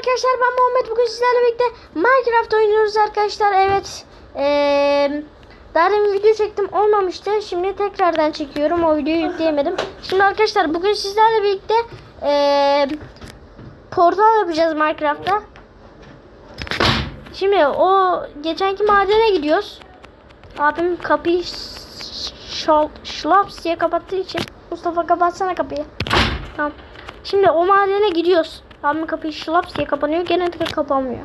arkadaşlar ben Muhammed. Bugün sizlerle birlikte Minecraft oynuyoruz arkadaşlar. Evet ee, daha demin video çektim. Olmamıştı. Şimdi tekrardan çekiyorum. O videoyu yükleyemedim. Şimdi arkadaşlar bugün sizlerle birlikte ee, portal yapacağız Minecraft'ta. Şimdi o geçenki madene gidiyoruz. Abim kapıyı şlaps diye kapattığı için. Mustafa kapatsana kapıyı. Tamam. Şimdi o madene gidiyoruz. Abim kapıyı şlaps diye kapanıyor. Gene de kapanmıyor.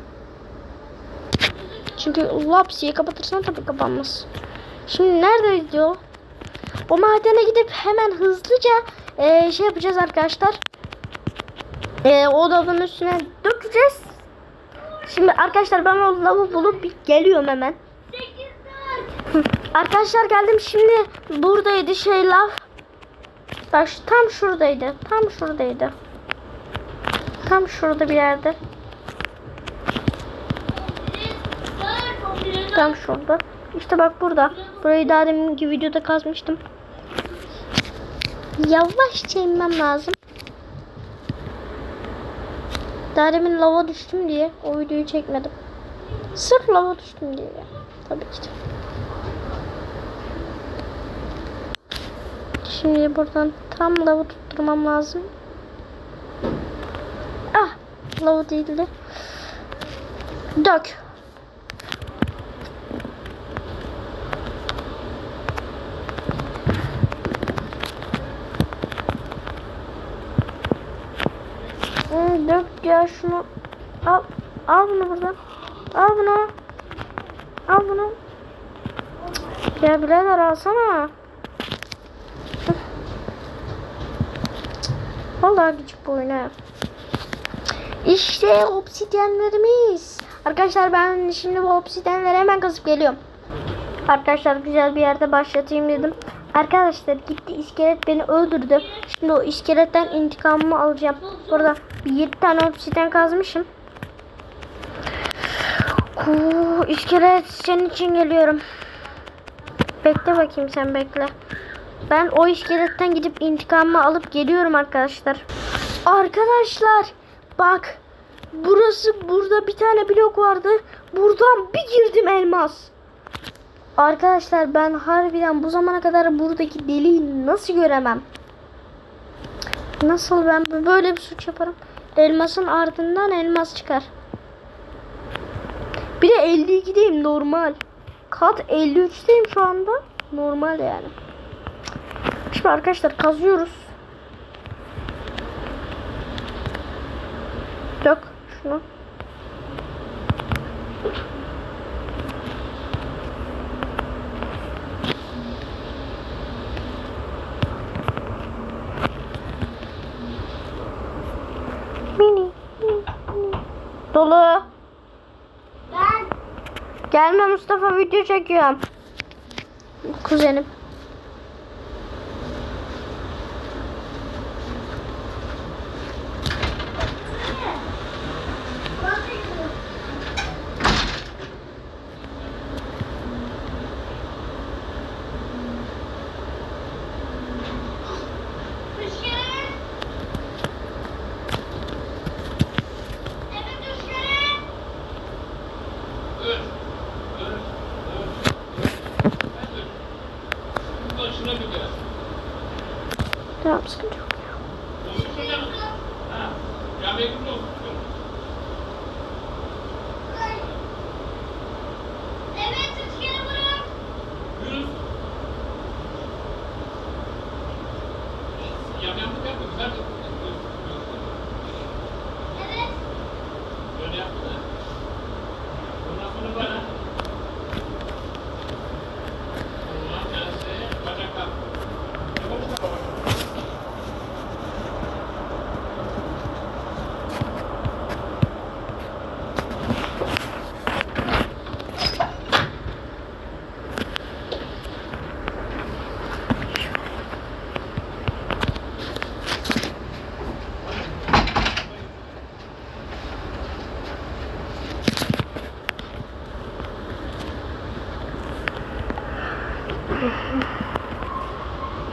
Çünkü laps diye kapatırsan tabii kapanmaz. Şimdi nerede gidiyor? O madene gidip hemen hızlıca eee, şey yapacağız arkadaşlar. Eee, o lavın üstüne dökeceğiz. Şimdi arkadaşlar ben o lavı bulup geliyorum hemen. Arkadaşlar geldim şimdi buradaydı şey lav. Bak şu- tam şuradaydı. Tam şuradaydı. Tam şurada bir yerde. Tam şurada. İşte bak burada. Burayı daha deminki videoda kazmıştım. Yavaşça inmem lazım. Daha demin lava düştüm diye o videoyu çekmedim. Sırf lava düştüm diye. Tabii ki de. Şimdi buradan tam lavı tutturmam lazım. Lavı değildi. Dök. Hmm, dök ya şunu. Al, al bunu buradan. Al bunu. Al bunu. Ya birader alsana. Vallahi küçük bu oyuna. İşte obsidyenlerimiz. Arkadaşlar ben şimdi bu obsidyenleri hemen kazıp geliyorum. Arkadaşlar güzel bir yerde başlatayım dedim. Arkadaşlar gitti iskelet beni öldürdü. Şimdi o iskeletten intikamımı alacağım. Burada 7 tane obsidyen kazmışım. Kuu, iskelet senin için geliyorum. Bekle bakayım sen bekle. Ben o iskeletten gidip intikamımı alıp geliyorum arkadaşlar. Arkadaşlar bak burası burada bir tane blok vardı. Buradan bir girdim elmas. Arkadaşlar ben harbiden bu zamana kadar buradaki deliği nasıl göremem? Nasıl ben böyle bir suç yaparım? Elmasın ardından elmas çıkar. Bir de 52'deyim normal. Kat 53'teyim şu anda. Normal yani. Şimdi arkadaşlar kazıyoruz. Dök şunu. Mini. Dolu. Ben Gelme Mustafa video çekiyorum. Kuzenim. Düşkere. Evet düşkere. Tamam sıkıntı yok. Evet düşkere vurun. Evet.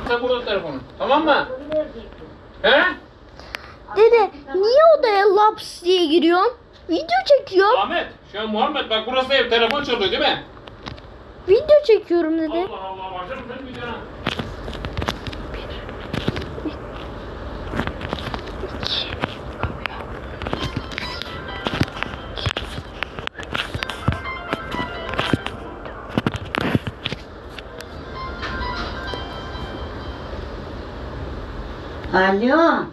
Sen burada telefonu. Tamam mı? He? Dedim de niye odaya laps diye giriyorsun? Video çekiyorum. Ahmet, şu an Muhammed bak burası ev telefon çalıyor değil mi? Video çekiyorum dedi. Allah Allah başlarım senin videona. Alo.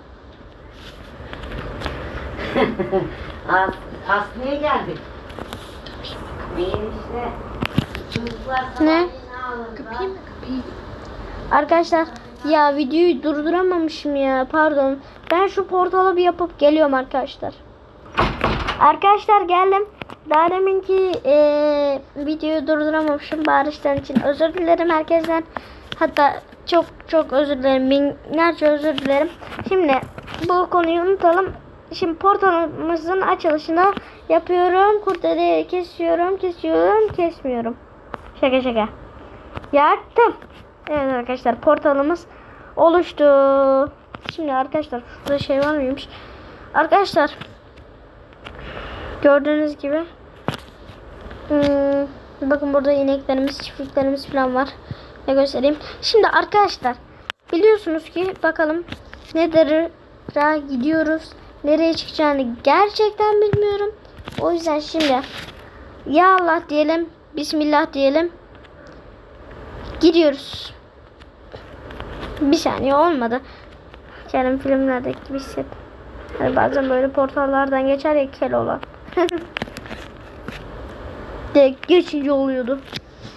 As Aslı'ya geldik. Enişte. Çocuklar Ne? Kapıyı mı? Arkadaşlar ya videoyu durduramamışım ya pardon. Ben şu portalı bir yapıp geliyorum arkadaşlar. Arkadaşlar geldim. Daha deminki eee videoyu durduramamışım bağırıştan için. Özür dilerim herkesten. Hatta çok çok özür dilerim. Binlerce özür dilerim. Şimdi bu konuyu unutalım. Şimdi portalımızın açılışını yapıyorum. Kurtları kesiyorum, kesiyorum, kesmiyorum. Şaka şaka. Yaktım. Evet arkadaşlar portalımız oluştu. Şimdi arkadaşlar şurada şey var mıymış? Arkadaşlar gördüğünüz gibi hmm, bakın burada ineklerimiz, çiftliklerimiz falan var. Ne göstereyim. Şimdi arkadaşlar biliyorsunuz ki bakalım Nether'a gidiyoruz. Nereye çıkacağını gerçekten bilmiyorum. O yüzden şimdi ya Allah diyelim, Bismillah diyelim. Gidiyoruz. Bir saniye olmadı. Kerem filmlerdeki gibi hisset. Hani bazen böyle portallardan geçer ya kel olan. De geçince oluyordu.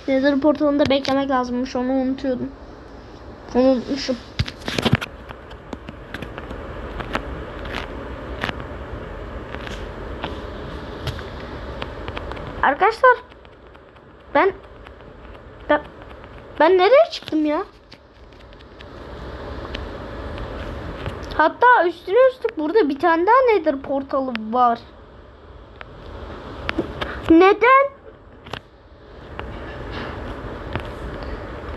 Nether portalında beklemek lazımmış onu unutuyordum. Unutmuşum. Arkadaşlar ben ben, ben nereye çıktım ya? Hatta üstüne üstlük burada bir tane daha nedir portalı var. Neden?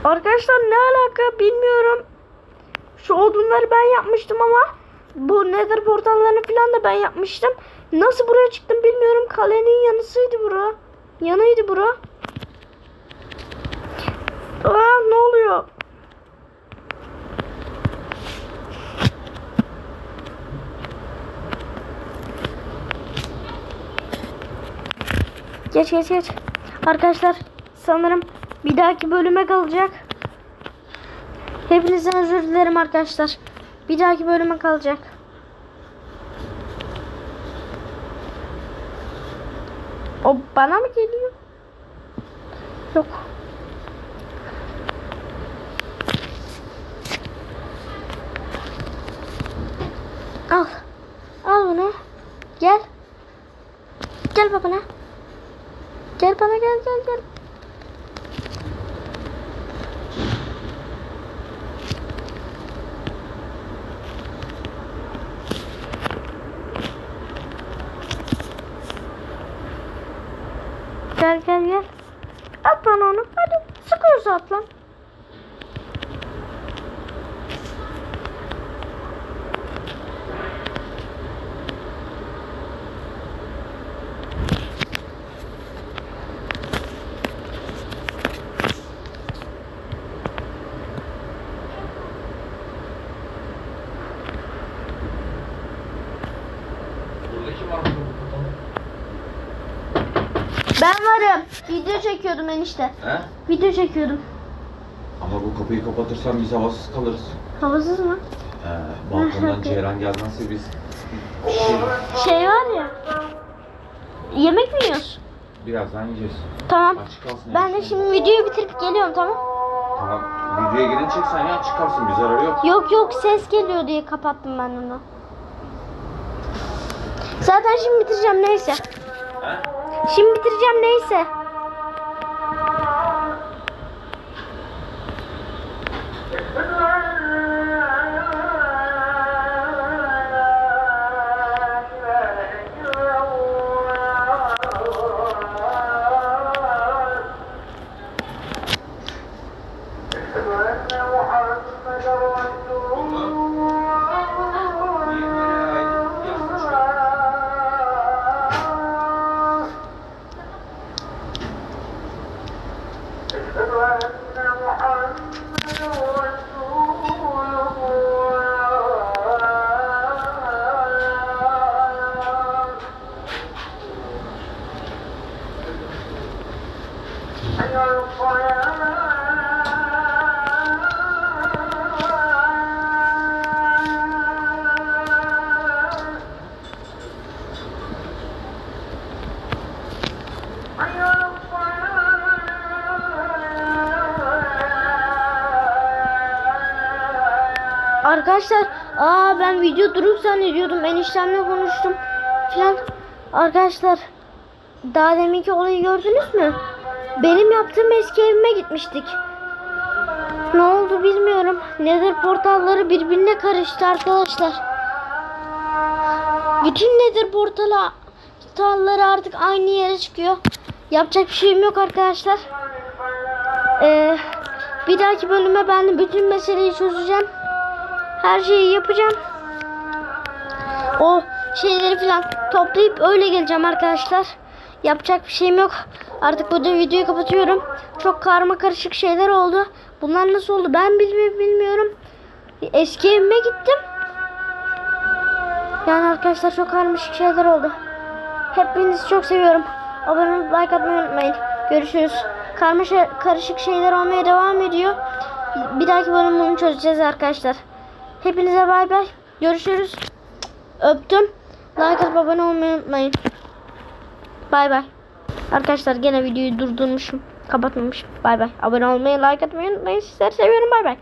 Arkadaşlar ne alaka bilmiyorum. Şu odunları ben yapmıştım ama bu nether portallarını falan da ben yapmıştım. Nasıl buraya çıktım bilmiyorum. Kalenin yanısıydı bura. Yanıydı bura. Aa ne oluyor? Geç geç geç. Arkadaşlar sanırım bir dahaki bölüme kalacak. Hepinizden özür dilerim arkadaşlar. Bir dahaki bölüme kalacak. O bana mı geliyor? Yok. Al. Al bunu. Gel. Gel babana. Gel bana gel gel gel. Gel gel gel. At bana onu. Hadi. Sıkıyorsa at lan. Varım. Video çekiyordum enişte. He? Video çekiyordum. Ama bu kapıyı kapatırsan biz havasız kalırız. Havasız mı? He, balkondan Ceyran gelmezse biz şey, Şey var ya. Yemek mi yiyoruz? birazdan yiyeceğiz. Tamam. Açık kalsın. Ben de enişte. şimdi videoyu bitirip geliyorum tamam. Tamam. Videoya girin çeksen ya açık kalsın bir zararı yok. Yok yok ses geliyor diye kapattım ben onu. Zaten şimdi bitireceğim neyse. Şimdi bitireceğim neyse. Arkadaşlar aa ben video durup zannediyordum. Eniştemle konuştum filan. Arkadaşlar daha deminki olayı gördünüz mü? Benim yaptığım eski evime gitmiştik. Ne oldu bilmiyorum. Nether portalları birbirine karıştı arkadaşlar. Bütün Nether portalı portalları artık aynı yere çıkıyor. Yapacak bir şeyim yok arkadaşlar. Ee, bir dahaki bölüme ben bütün meseleyi çözeceğim. Her şeyi yapacağım. O şeyleri falan toplayıp öyle geleceğim arkadaşlar. Yapacak bir şeyim yok. Artık burada videoyu kapatıyorum. Çok karma karışık şeyler oldu. Bunlar nasıl oldu ben bilmi- bilmiyorum. Eski evime gittim. Yani arkadaşlar çok karmaşık şeyler oldu. Hepinizi çok seviyorum. Abone olup like atmayı unutmayın. Görüşürüz. Karmaşa karışık şeyler olmaya devam ediyor. Bir dahaki bölüm bunu çözeceğiz arkadaşlar. Hepinize bay bay. Görüşürüz. Öptüm. Like atıp abone olmayı unutmayın. Bay bay. Arkadaşlar gene videoyu durdurmuşum. Kapatmamışım. Bay bay. Abone olmayı, like atmayı unutmayın. Sizleri seviyorum. Bay bay.